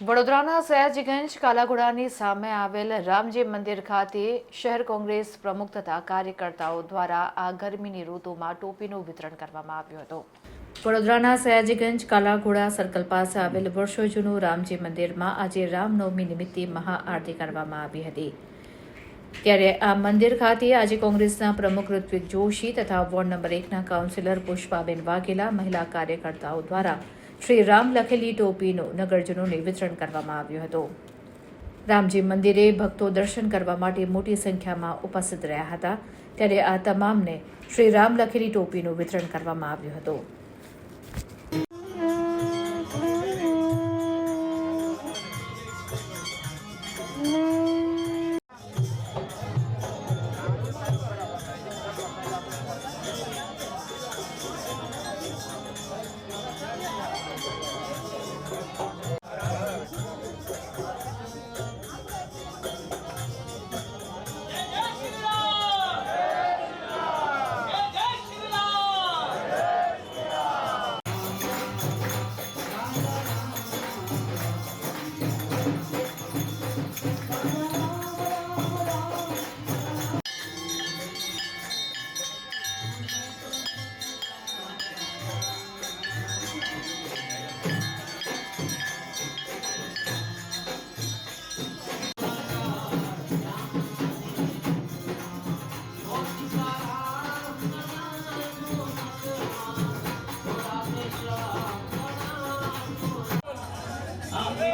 વડોદરાના સયાજીગંજ કાલાઘોડાની સામે આવેલ રામજી મંદિર ખાતે શહેર કોંગ્રેસ પ્રમુખ તથા કાર્યકર્તાઓ દ્વારા આ ગરમીની ઋતુમાં ટોપીનું વિતરણ કરવામાં આવ્યું હતું. વડોદરાના સયાજીગંજ કાલાઘોડા સર્કલ પાસે આવેલ વર્ષો જૂનું રામજી મંદિરમાં આજે રામનવમી નિમિત્તે મહાઆરતી કરવામાં આવી હતી. ત્યારે આ મંદિર ખાતે આજે કોંગ્રેસના પ્રમુખ ઋત્વિક જોશી તથા વોર્ડ નંબર એકના કાઉન્સિલર પુષ્પાબેન વાઘેલા, મહિલા કાર્યકર્તાઓ દ્વારા શ્રી રામ લખેલી ટોપીનું નગરજનોને વિતરણ કરવામાં આવ્યું હતું. રામજી મંદિરે ભક્તો દર્શન કરવા માટે મોટી સંખ્યામાં ઉપસ્થિત રહ્યા હતા. ત્યારે આ તમામને શ્રી રામ લખેલી ટોપીનું વિતરણ કરવામાં આવ્યું હતું.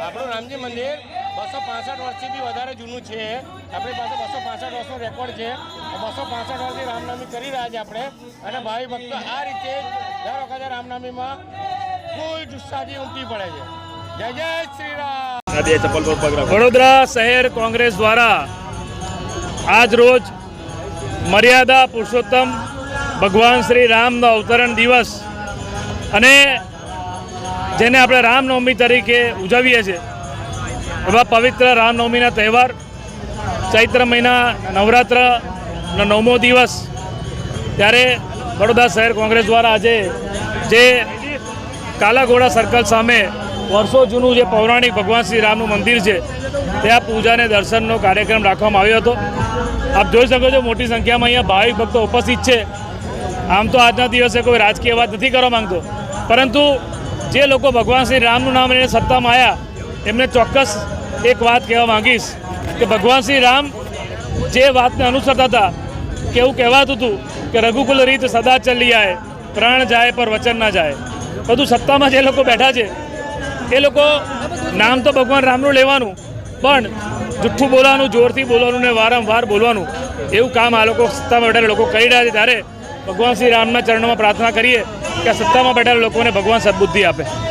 આપણું રામજી મંદિર બસો પાસઠ વર્ષથી બી વધારે જૂનું છે. આપણી પાસે બસો પાસઠ વર્ષનો રેકોર્ડ છે. બસો પાસઠ વર્ષથી રામનવમી કરી રહ્યા છે આપણે. અને ભાવિ ભક્તો આ રીતે દર વખતે રામનવમીમાં ફૂલ જુસ્સાથી ઉમટી પડે છે. જય જય શ્રી રામ વડોદરા શહેર કોંગ્રેસ દ્વારા આજ રોજ મર્યાદા પુરુષોત્તમ ભગવાન શ્રી રામનો અવતરણ દિવસ. અને જેને આપણે રામનવમી તરીકે ઉજવીએ છીએ. એવા પવિત્ર રામનવમીના તહેવાર, ચૈત્ર મહિના, નવરાત્રનો નવમો દિવસ. ત્યારે વડોદરા શહેર કોંગ્રેસ દ્વારા આજે જે કાલાઘોડા સર્કલ સામે વર્ષો જૂનું જે પૌરાણિક ભગવાન શ્રી રામનું મંદિર છે ત્યાં પૂજાને દર્શનનો કાર્યક્રમ રાખવામાં આવ્યો હતો. આપ જોઈ શકો છો મોટી સંખ્યામાં અહીંયા ભાવિક ભક્તો ઉપસ્થિત છે. આમ તો આજના દિવસે કોઈ રાજકીય વાત નથી કરવા માંગતો. પરંતુ જે લોકો ભગવાન શ્રી રામનું નામ લઈને સત્તામાં આવ્યા એમને ચોક્કસ એક વાત કહેવા માંગીશ કે ભગવાન શ્રી રામ જે વાતને અનુસરતા હતા, કે એવું કહેવાતું હતું કે રઘુકુલ રીત સદા ચલી આય, પ્રાણ જાય પર વચન ના જાય. બધું સત્તામાં જે લોકો બેઠા છે, એ લોકો નામ તો ભગવાન રામનું લેવાનું, પણ જુઠ્ઠું બોલવાનું, જોરથી બોલવાનું ને વારંવાર બોલવાનું, એવું કામ આ લોકો સત્તામાં બેઠા લોકો કરી રહ્યા છે. ત્યારે ભગવાન શ્રી રામના ચરણોમાં પ્રાર્થના કરીએ કે સત્તામાં બેઠેલા લોકોને ભગવાન સદબુદ્ધિ આપે.